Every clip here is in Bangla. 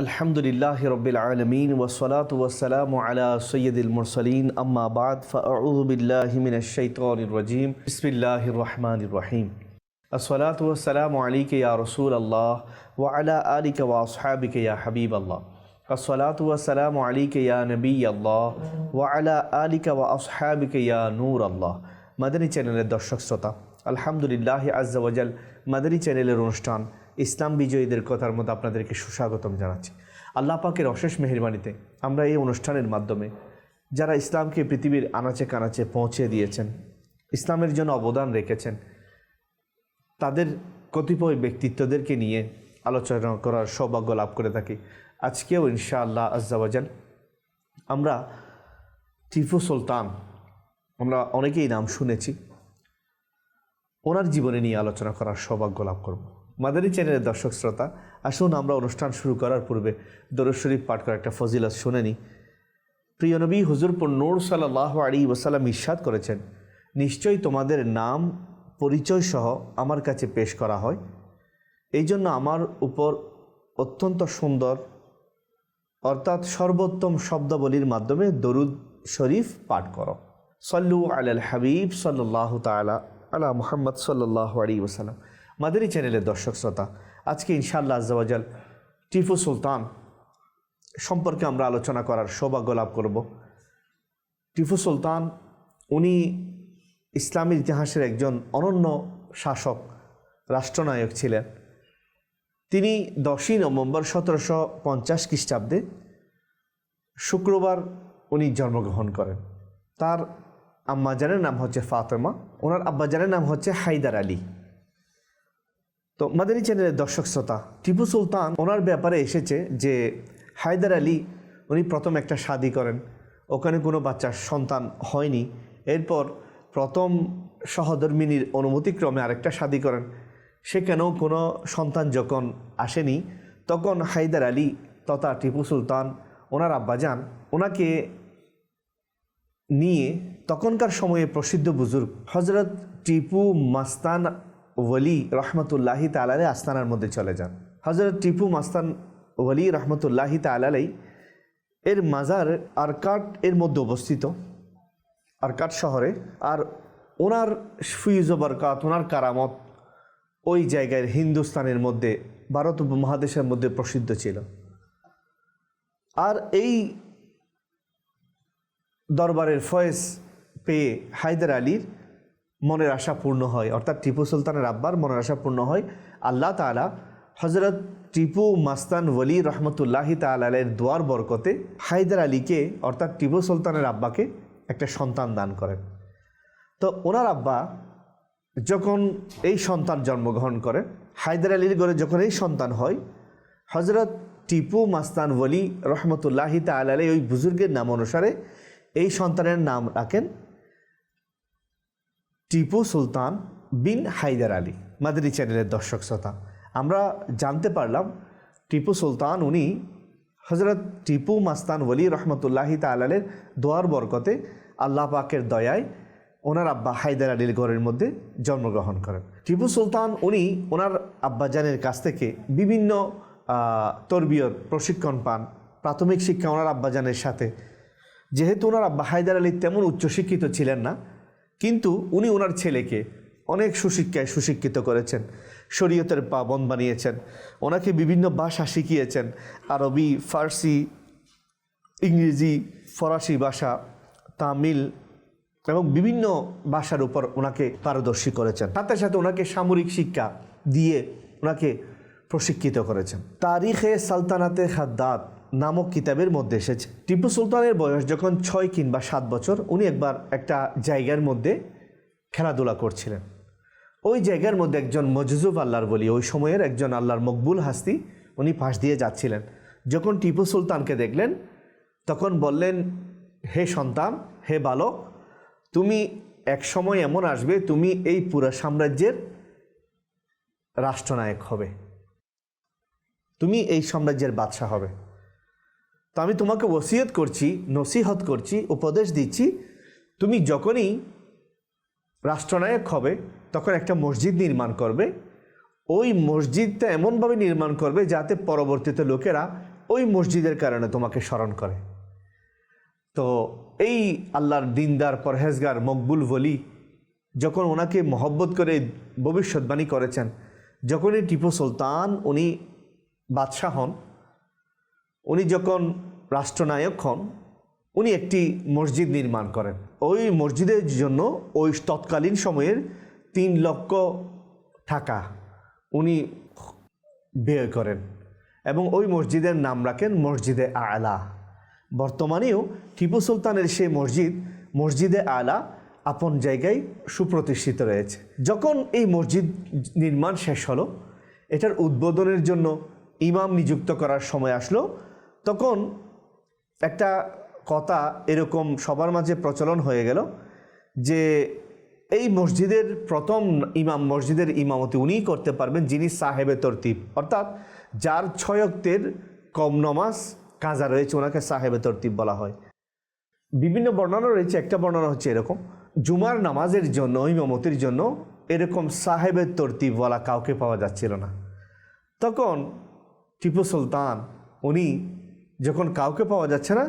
الحمد لله رب العالمين والصلاة والسلام على سيد المرسلين أما بعد فأعوذ بالله من الشيطان الرجيم بسم الله الرحمن الرحيم الصلاة والسلام عليك يا رسول الله وعلى آلك وأصحابك يا حبيب الله الصلاة والسلام عليك يا نبي الله وعلى آلك وأصحابك يا نور الله মাদানী চ্যানেলের দর্শক শ্রোতা আলহামদুলিল্লাহ আজ্জাওয়াজাল মাদানী চ্যানেলের অনুষ্ঠান ইসলাম বিজয়ীদের কথার মধ্যে আপনাদেরকে সুস্বাগতম জানাচ্ছি। আল্লাহ পাকের অশেষ মেহরবানিতে আমরা এই অনুষ্ঠানের মাধ্যমে যারা ইসলামকে পৃথিবীর আনাচে কানাচে পৌঁছে দিয়েছেন, ইসলামের জন্য অবদান রেখেছেন, তাদের কতিপয় ব্যক্তিত্বদেরকে নিয়ে আলোচনা করার সৌভাগ্য লাভ করে থাকি। আজকেও ইনশাআল্লাহ আজ্জাওয়াজাল আমরা টিপু সুলতান, আমরা অনেকেই নাম শুনেছি, ওনার জীবনে নিয়ে আলোচনা করার সৌভাগ্য লাভ করব। মাদারি চ্যানেলের দর্শক শ্রোতা, আসুন আমরা অনুষ্ঠান শুরু করার পূর্বে দরুদ শরীফ পাঠ করা একটা ফজিলত শুনে নিই। প্রিয় নবী হুজুরপুর নূর সাল্লাহ আলী ওসালাম ইস্বাদ করেছেন, নিশ্চয়ই তোমাদের নাম, পরিচয় সহ আমার কাছে পেশ করা হয়। এই জন্য আমার উপর অত্যন্ত সুন্দর, অর্থাৎ সর্বোত্তম শব্দাবলীর মাধ্যমে দরুদ শরীফ পাঠ করো। সল্লু আল হাবিব সাল্লাহ তালা আলা মুহাম্মদ সাল্লাহ আলী ওসালাম মাদারি চ্যানেলের দর্শক শ্রোতা, আজকে ইনশাল্লাহ আজ্জাওয়াজাল টিপু সুলতান সম্পর্কে আমরা আলোচনা করার সৌভাগ্য লাভ করব। টিপু সুলতান, উনি ইসলামের ইতিহাসের একজন অনন্য শাসক, রাষ্ট্রনায়ক ছিলেন। তিনি দশই নভেম্বর সতেরোশো পঞ্চাশ খ্রিস্টাব্দে শুক্রবার উনি জন্মগ্রহণ করেন। তার আম্মাজানের নাম হচ্ছে ফাতেমা, ওনার আব্বাজানের নাম হচ্ছে হায়দার আলী। তো মাদানী চ্যানেলের দর্শক শ্রোতা, টিপু সুলতান ওনার ব্যাপারে এসেছে যে হায়দার আলী, উনি প্রথম একটা শাদি করেন। ওখানে কোনো বাচ্চার সন্তান হয়নি। এরপর প্রথম সহধর্মিনীর অনুমতিক্রমে আরেকটা শাদি করেন। সেখানেও কোনো সন্তান যখন আসেনি, তখন হায়দার আলী তথা টিপু সুলতান, ওনার আব্বাজান ওনাকে নিয়ে তখনকার সময়ে প্রসিদ্ধ বুজুর্গ হজরত টিপু মাস্তান ওলি রহমতুল্লাহি তালালে আস্তানার মধ্যে চলে যান। হজরত টিপু মাস্তান ওলি রহমতুল্লাহি তালাই এর মাজার আরকাট এর মধ্যে অবস্থিত, আরকাট শহরে। আর ওনার ফুইজ বরকাত ওনার কারামত ওই জায়গায় হিন্দুস্তানের মধ্যে, ভারত উপমহাদেশের মধ্যে প্রসিদ্ধ ছিল। আর এই দরবারের ফয়েজ পেয়ে হায়দার আলীর মনের আশা পূর্ণ হয়। অর্থাৎ টিপু সুলতানের আব্বার মনের আশা পূর্ণ হয়। আল্লাহ তালা হজরত টিপু মাস্তান ওলি রহমতুল্লাহি তালের দোয়ার বরকতে হায়দার আলীকে, অর্থাৎ টিপু সুলতানের আব্বাকে একটা সন্তান দান করেন। তো ওনার আব্বা যখন এই সন্তান জন্মগ্রহণ করে হায়দার আলীর গড়ে যখন এই সন্তান হয় হজরত টিপু মাস্তান ওলি রহমতুল্লাহি তালে ওই বুজুর্গের নাম অনুসারে এই সন্তানের নাম রাখেন টিপু সুলতান বিন হায়দার আলী, মাদারি চ্যানেলের দর্শক শ্রোতা। আমরা জানতে পারলাম, টিপু সুলতান উনি হজরত টিপু মাস্তান ওলি রহমতুল্লাহি তালের দোয়ার বরকতে আল্লাহ পাকের দয়ায় ওনার আব্বা হায়দার আলীর ঘরের মধ্যে জন্মগ্রহণ করেন। টিপু সুলতান উনি ওনার আব্বাজানের কাছ থেকে বিভিন্ন তরবিয়ত, প্রশিক্ষণ পান। প্রাথমিক শিক্ষা ওনার আব্বাজানের সাথে। যেহেতু ওনার আব্বা হায়দার আলী তেমন উচ্চশিক্ষিত ছিলেন না কিন্তু উনি ওনার ছেলেকে অনেক সুশিক্ষায় সুশিক্ষিত করেছেন, শরীয়তের পাবন বানিয়েছেন, ওনাকে বিভিন্ন ভাষা শিখিয়েছেন, আরবি, ফার্সি, ইংরেজি, ফরাসি ভাষা, তামিল এবং বিভিন্ন ভাষার উপর ওনাকে পারদর্শী করেছেন। সাথে সাথে ওনাকে সামরিক শিক্ষা দিয়ে ওনাকে প্রশিক্ষিত করেছেন। তারিখে সালতানাতে হাদ্দাত নামক কিতাবের মধ্যে এসেছে। টিপু সুলতানের বয়স যখন ছয় কিংবা সাত বছর, উনি একবার একটা জায়গার মধ্যে খেলাধুলা করছিলেন। ওই জায়গার মধ্যে একজন মজজুব আল্লাহর বলি ওই সময়ের একজন আল্লাহর মকবুল হাস্তি, উনি পাশ দিয়ে যাচ্ছিলেন। যখন টিপু সুলতানকে দেখলেন, তখন বললেন, হে সন্তান, হে বালক, তুমি এক সময় এমন আসবে, তুমি এই পুরো সাম্রাজ্যের রাষ্ট্রনায়ক হবে। তুমি এই সাম্রাজ্যের বাদশাহ হবে। তো আমি তোমাকে ওসিয়ত করছি, নসিহত করছি, উপদেশ দিচ্ছি, তুমি যখনই রাষ্ট্রনায়ক হবে, তখন একটা মসজিদ নির্মাণ করবে। ওই মসজিদটা এমনভাবে নির্মাণ করবে যাতে পরবর্তীতে লোকেরা ওই মসজিদের কারণে তোমাকে স্মরণ করে। তো এই আল্লাহর দিনদার, পরহেজগার, মকবুল বলি যখন ওনাকে মহব্বত করে ভবিষ্যৎবাণী করেছেন, যখনই টিপু সুলতান উনি বাদশাহ হন উনি যখন রাষ্ট্রনায়ক হন, উনি একটি মসজিদ নির্মাণ করেন। ওই মসজিদের জন্য ওই তৎকালীন সময়ের তিন লক্ষ টাকা উনি ব্যয় করেন এবং ওই মসজিদের নাম রাখেন মসজিদে আলা। বর্তমানেও টিপু সুলতানের সেই মসজিদ, মসজিদে আলা, আপন জায়গায় সুপ্রতিষ্ঠিত রয়েছে। যখন এই মসজিদ নির্মাণ শেষ হলো, এটার উদ্বোধনের জন্য ইমাম নিযুক্ত করার সময় আসলো তখন একটা কথা এরকম সবার মাঝে প্রচলন হয়ে গেল যে এই মসজিদের প্রথম ইমাম, মসজিদের ইমামতি উনিই করতে পারবেন যিনি সাহেবে তরতিব। অর্থাৎ যার ছয়ক্তের কম নমাজ কাজা রয়েছে, ওনাকে সাহেবে তরতিব বলা হয়। বিভিন্ন বর্ণনা রয়েছে, একটা বর্ণনা হচ্ছে এরকম, জুমার নামাজের জন্য, ইমামতির জন্য এরকম সাহেবের তরতিব বলা কাউকে পাওয়া যাচ্ছিল না। তখন টিপু সুলতান, উনি যখন কাউকে পাওয়া যাচ্ছে না,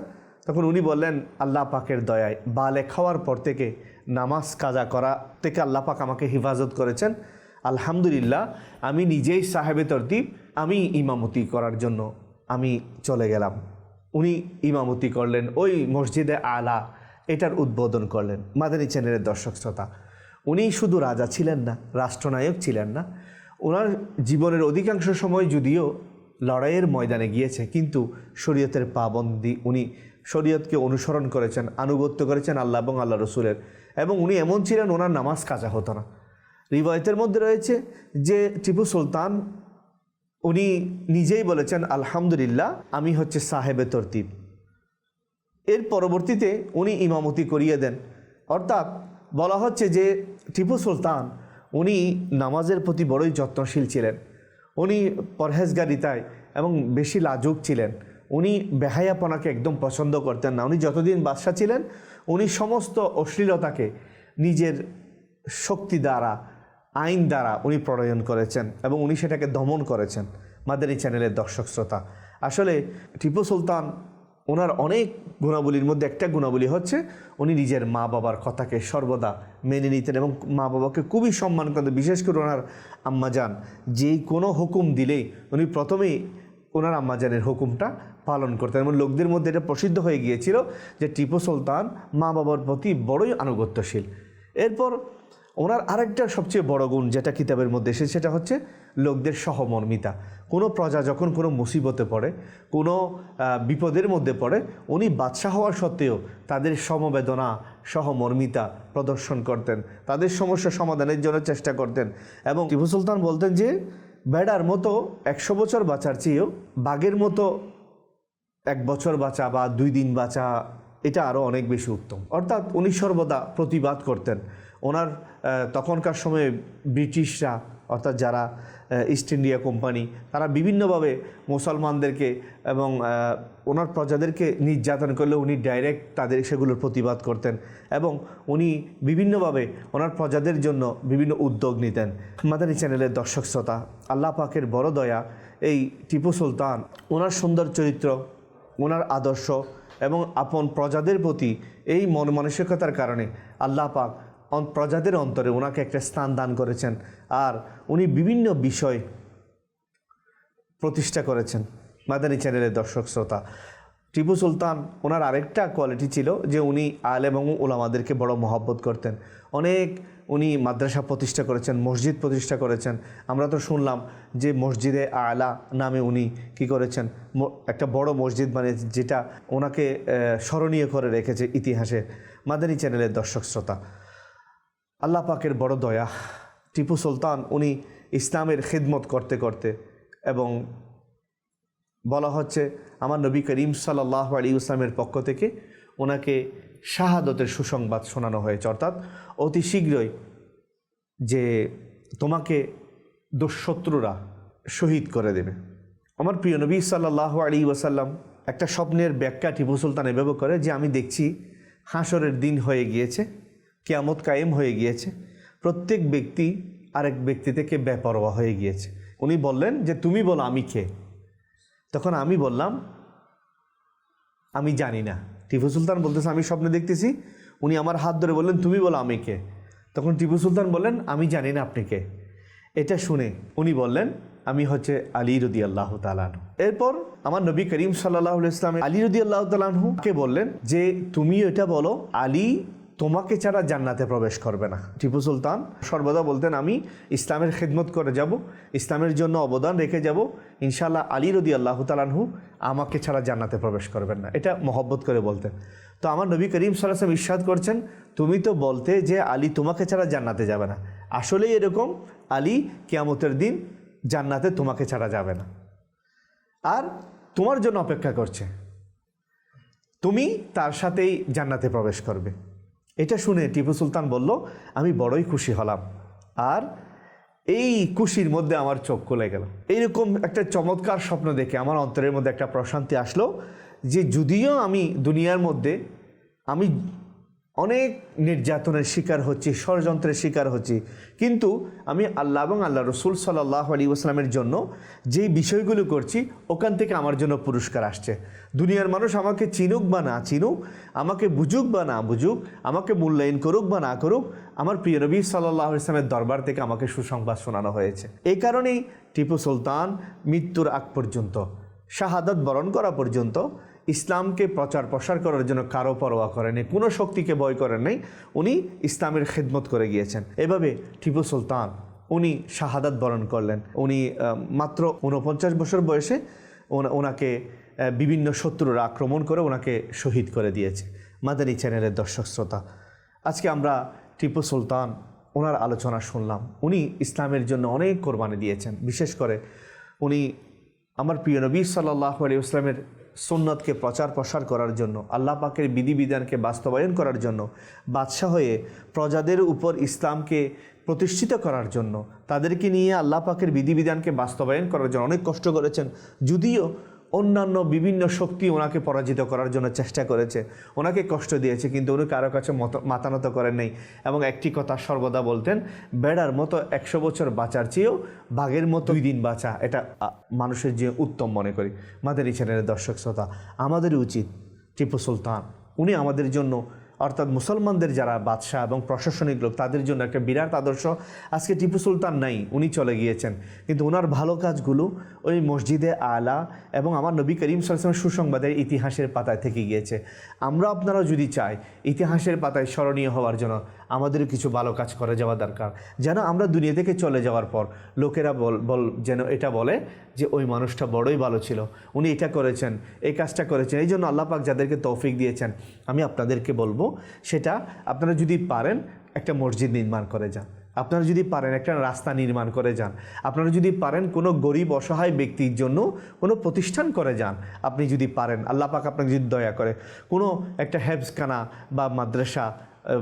তখন উনি বললেন, আল্লাহ পাকের দয়ায়, বালে খাওয়ার পর থেকে নামাজ কাজা করা থেকে আল্লাহ পাক আমাকে হেফাজত করেছেন। আলহামদুলিল্লাহ, আমি নিজেই সাহেবে তরতিব, আমি ইমামতি করার জন্য আমি চলে গেলাম। উনি ইমামতি করলেন, ওই মসজিদে আলা, এটার উদ্বোধন করলেন, মাদানী চ্যানেলের দর্শক শ্রোতা। উনি শুধু রাজা ছিলেন না, রাষ্ট্রনায়ক ছিলেন না, ওনার জীবনের অধিকাংশ সময় যদিও লড়াইয়ের ময়দানে গিয়েছে, কিন্তু শরীয়তের পাবন্দি উনি শরীয়তকে অনুসরণ করেছেন, আনুগত্য করেছেন আল্লাহ এবং আল্লাহ রসুলের। এবং উনি এমন ছিলেন, ওনার নামাজ কাজা হতো না। রিবায়তের মধ্যে রয়েছে যে টিপু সুলতান উনি নিজেই বলেছেন, আলহামদুলিল্লাহ, আমি হচ্ছে সাহেবে তরতিব। এর পরবর্তীতে উনি ইমামতি করিয়ে দেন। অর্থাৎ বলা হচ্ছে যে টিপু সুলতান উনি নামাজের প্রতি বড়ই যত্নশীল ছিলেন। উনি পরহেজগারিতায় এবং বেশি লাজুক ছিলেন। উনি বেহায়াপনাকে একদম পছন্দ করতেন না। উনি যতদিন বাদশাহ ছিলেন, উনি সমস্ত অশ্লীলতাকে নিজের শক্তি দ্বারা, আইন দ্বারা উনি প্রণয়ন করেছেন এবং উনি সেটাকে দমন করেছেন। মাদারী চ্যানেলের দর্শক শ্রোতা। আসলে টিপু সুলতান ওনার অনেক গুণাবলীর মধ্যে একটা গুণাবলী হচ্ছে, উনি নিজের মা বাবার কথাকে সর্বদা মেনে নিতেন এবং মা বাবাকে খুবই সম্মান করতেন, বিশেষ করে ওনার আম্মাজান যেই কোনো হুকুম দিলেই উনি প্রথমেই ওনার আম্মাজানের হুকুমটা পালন করতেন এবং লোকদের মধ্যে এটা প্রসিদ্ধ হয়ে গিয়েছিল যে টিপু সুলতান মা বাবার প্রতি বড়ই আনুগত্যশীল। এরপর ওনার আরেকটা সবচেয়ে বড় গুণ যেটা কিতাবের মধ্যে এসেছে, সেটা হচ্ছে লোকদের সহমর্মিতা। কোনো প্রজা যখন কোনো মুসিবতে পড়ে, কোনো বিপদের মধ্যে পড়ে, উনি বাদশাহ হওয়া সত্ত্বেও তাদের সমবেদনা, সহমর্মিতা প্রদর্শন করতেন। তাদের সমস্যা সমাধানের জন্য চেষ্টা করতেন। এবং টিপু সুলতান বলতেন যে, বেড়ার মতো একশো বছর বাঁচার চেয়েও বাঘের মতো এক বছর বাঁচা বা দুই দিন বাঁচা, এটা আরও অনেক বেশি উত্তম। অর্থাৎ উনি সর্বদা প্রতিবাদ করতেন। ওনার তখনকার সময়ে ব্রিটিশরা, অর্থাৎ যারা ইস্ট ইন্ডিয়া কোম্পানি তারা বিভিন্নভাবে মুসলমানদেরকে এবং ওনার প্রজাদেরকে নির্যাতন করলে উনি ডাইরেক্ট তাদের সেগুলোর প্রতিবাদ করতেন এবং উনি বিভিন্নভাবে ওনার প্রজাদের জন্য বিভিন্ন উদ্যোগ নিতেন। মাদানী চ্যানেলের দর্শক শ্রোতা, আল্লাহ পাকের বড় দয়া, এই টিপু সুলতান, ওনার সুন্দর চরিত্র, ওনার আদর্শ এবং আপন প্রজাদের প্রতি এই মন মানসিকতার কারণে আল্লাহ পাক প্রজাদের অন্তরে ওনাকে একটা স্থান দান করেছেন আর উনি বিভিন্ন বিষয় প্রতিষ্ঠা করেছেন। মাদানী চ্যানেলের দর্শক, শ্রোতা। টিপু সুলতান, ওনার আরেকটা কোয়ালিটি ছিল যে উনি আল এবং ওলামাদেরকে বড় মহব্বত করতেন। অনেক উনি মাদ্রাসা প্রতিষ্ঠা করেছেন, মসজিদ প্রতিষ্ঠা করেছেন। আমরা তো শুনলাম যে মসজিদে আলা নামে উনি কি করেছেন? একটা বড় মসজিদ মানে যেটা ওনাকে স্মরণীয় করে রেখেছে ইতিহাসে। মাদানী চ্যানেলের দর্শক, শ্রোতা। আল্লাহ পাকের বড় দয়া, টিপু সুলতান, উনি ইসলামের খিদমত করতে করতে এবং বলা হচ্ছে আমার নবী করিম সাল্লাহ আলী ইসলামের পক্ষ থেকে ওনাকে শাহাদতের সুসংবাদ শোনানো হয়েছে। অর্থাৎ অতি শীঘ্রই যে তোমাকে দুঃশত্রুরা শহীদ করে দেবে। আমার প্রিয় নবী সাল্লাহ আলী ওয়াসাল্লাম একটা স্বপ্নের ব্যাখ্যা টিপু সুলতান এভাবে করে যে, আমি দেখছি হাসরের দিন হয়ে গিয়েছে কেয়ামত কায়েম হয়ে গিয়েছে। প্রত্যেক ব্যক্তি আরেক ব্যক্তি থেকে বেপরোয়া হয়ে গিয়েছে। উনি বললেন যে, তুমি বলো আমি কে? তখন আমি বললাম, আমি জানি না। টিপু সুলতান বলতেছে, আমি স্বপ্নে দেখতেছি। উনি আমার হাত ধরে বললেন, তুমি বলো আমি কে? তখন টিপু সুলতান বললেন, আমি জানি না আপনি কে। এটা শুনে উনি বললেন, আমি হচ্ছে আলী রদি আল্লাহ তালানহু এরপর আমার নবী করিম সাল্লাহ ইসলাম আলী রদি আল্লাহ তালানহুকে বললেন, যে তুমি এটা বলো, আলী তোমাকে ছাড়া জান্নাতে প্রবেশ করবে না। টিপু সুলতান, সর্বদা বলতেন, আমি ইসলামের খেদমত করে যাব, ইসলামের জন্য অবদান রেখে যাব। ইনশাআল্লাহ আলী রদি আল্লাহ তালানহু আমাকে ছাড়া জান্নাতে প্রবেশ করবেন না। এটা মহব্বত করে বলতেন। তো আমার নবী করিম সাল্লাম ইরশাদ করছেন, তুমি তো বলতে যে আলী তোমাকে ছাড়া জান্নাতে যাবে না। আসলেই এরকম, আলী কিয়ামতের দিন জান্নাতে তোমাকে ছাড়া যাবে না। আর তোমার জন্য অপেক্ষা করছে। তুমি তার সাথেই জান্নাতে প্রবেশ করবে। এটা শুনে টিপু সুলতান বলল, আমি বড়ই খুশি হলাম। আর এই খুশির মধ্যে আমার চোখ খুলে গেল। এইরকম একটা চমৎকার স্বপ্ন দেখে আমার অন্তরের মধ্যে একটা প্রশান্তি আসলো যে যদিও আমি দুনিয়ার মধ্যে আমি অনেক নির্যাতনের শিকার হচ্ছি, ষড়যন্ত্রের শিকার হচ্ছি। কিন্তু আমি আল্লাহ এবং আল্লাহ রসুল সাল্লাহ আলী আসলামের জন্য যেই বিষয়গুলো করছি, ওখান থেকে আমার জন্য পুরস্কার আসছে। দুনিয়ার মানুষ আমাকে চিনুক বা না চিনুক, আমাকে বুঝুক বা না বুঝুক, আমাকে মূল্যায়ন করুক বা না করুক, আমার প্রিয় নবী সাল্লাহ ইসলামের দরবার থেকে আমাকে সুসংবাদ শোনানো হয়েছে। এই কারণেই টিপু সুলতান মৃত্যুর আগ পর্যন্ত শাহাদত বরণ করা পর্যন্ত ইসলামকে প্রচার প্রসার করার জন্য কারও পরোয়া করেনি, কোনো শক্তিকে বয় করেন নাই, উনি ইসলামের খেদমত করে গিয়েছেন। এভাবে টিপু সুলতান, উনি শাহাদাত বরণ করলেন। উনি মাত্র উনপঞ্চাশ বছর বয়সে ওনাকে বিভিন্ন শত্রুরা আক্রমণ করে ওনাকে শহীদ করে দিয়েছে। মাদানী চ্যানেলের দর্শক শ্রোতা, আজকে আমরা টিপু সুলতান, ওনার আলোচনা শুনলাম। উনি ইসলামের জন্য অনেক কোরবানি দিয়েছেন। বিশেষ করে উনি আমার প্রিয় নবী সাল্লাহ আলী ইসলামের সুন্নতকে প্রচার প্রসার করার জন্য, আল্লাহ পাকের বিধিবিধানকে বাস্তবায়ন করার জন্য, বাদশাহ হয়ে প্রজাদের উপর ইসলামকে প্রতিষ্ঠিত করার জন্য, তাদেরকে নিয়ে আল্লাহ পাকের বিধিবিধানকে বাস্তবায়ন করার জন্য অনেক কষ্ট করেছেন। যদিও অন্যান্য বিভিন্ন শক্তি ওনাকে পরাজিত করার জন্য চেষ্টা করেছে। ওনাকে কষ্ট দিয়েছে, কিন্তু উনি কারও কাছে মত, মাতানত করেন নাই এবং একটি কথা সর্বদা বলতেন, বেড়ার মতো একশো বছর বাঁচার চেয়েও বাঘের মতো দুই দিন বাঁচা। এটা মানুষের যে উত্তম মনে করি। মাদারি চ্যানেলের দর্শক, শ্রোতা আমাদের উচিত টিপু সুলতান। উনি আমাদের জন্য অর্থাৎ মুসলমানদের যারা বাদশাহ এবং প্রশাসনিক লোক, তাদের জন্য একটা বিরাট আদর্শ। আজকে টিপু সুলতান নাই, উনি চলে গিয়েছেন। কিন্তু ওনার ভালো কাজগুলো ওই মসজিদে আলা এবং আমার নবী করিম সালসামের সুসংবাদের ইতিহাসের পাতায় থেকে গিয়েছে। আমরা আপনারা যদি চাই, ইতিহাসের পাতায় স্মরণীয় হওয়ার জন্য আমাদেরও কিছু ভালো কাজ করে যাওয়া দরকার। যেন আমরা দুনিয়া থেকে চলে যাওয়ার পর লোকেরা বল বল, যেন এটা বলে যে ওই মানুষটা বড়ই ভালো ছিল। উনি এটা করেছেন, এই কাজটা করেছেন, এই জন্য আল্লাপাক যাদেরকে তৌফিক দিয়েছেন। আমি আপনাদেরকে বলব সেটা আপনারা যদি পারেন একটা মসজিদ নির্মাণ করে যান। আপনারা যদি পারেন একটা রাস্তা নির্মাণ করে যান। আপনারা যদি পারেন কোনো গরিব, অসহায় ব্যক্তির জন্য কোনো প্রতিষ্ঠান করে যান, আপনি যদি পারেন, আল্লাহ পাক আপনাকে যদি দয়া করে কোনো একটা হেফসখানা বা মাদ্রাসা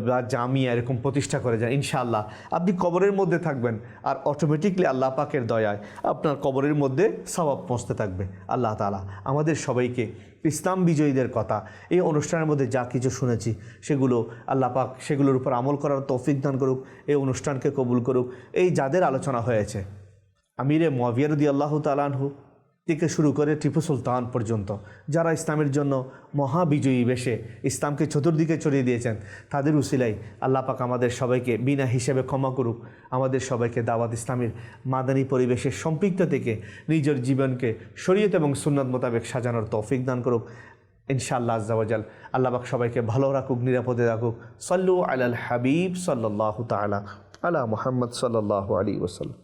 বা জামিয়া এরকম প্রতিষ্ঠা করে যান, ইনশাআল্লাহ। আপনি কবরের মধ্যে থাকবেন আর অটোমেটিকলি আল্লাহ পাকের দয়ায় আপনার কবরের মধ্যে সবাব পৌঁছতে থাকবে, আল্লাহ তালা আমাদের সবাইকে ইসলাম বিজয়ীদের কথা। এই অনুষ্ঠানের মধ্যে যা কিছু শুনেছি, সেগুলো আল্লাহ পাক সেগুলোর উপর আমল করার তৌফিক দান করুক, এই অনুষ্ঠানকে কবুল করুক। এই যাদের আলোচনা হয়েছে, আমিরে মোয়াবিয়ারদি আল্লাহ তালানহু থেকে শুরু করে টিপু সুলতান পর্যন্ত, যারা ইসলামের জন্য মহাবিজয়ী বেশে ইসলামকে চতুর্দিকে ছড়িয়ে দিয়েছেন, তাদের উসিলাই পাক আমাদের সবাইকে বিনা হিসেবে ক্ষমা করুক। আমাদের সবাইকে দাওয়াত ইসলামের মাদানী পরিবেশের সম্পৃক্ত থেকে নিজের জীবনকে শরীয়ত এবং সুন্নত মোতাবেক সাজানোর তৌফিক দান করুক। ইনশাআল্লাহ আজ্জাওয়াজাল আল্লাহ পাক সবাইকে ভালো রাখুক, নিরাপদে রাখুক। সল্লু আলাল হাবিব সাল্লাহ তালা আলা মোহাম্মদ সাল্লাহ আলী ওসাল্লাম